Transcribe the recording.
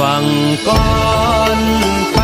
ฟังก่อน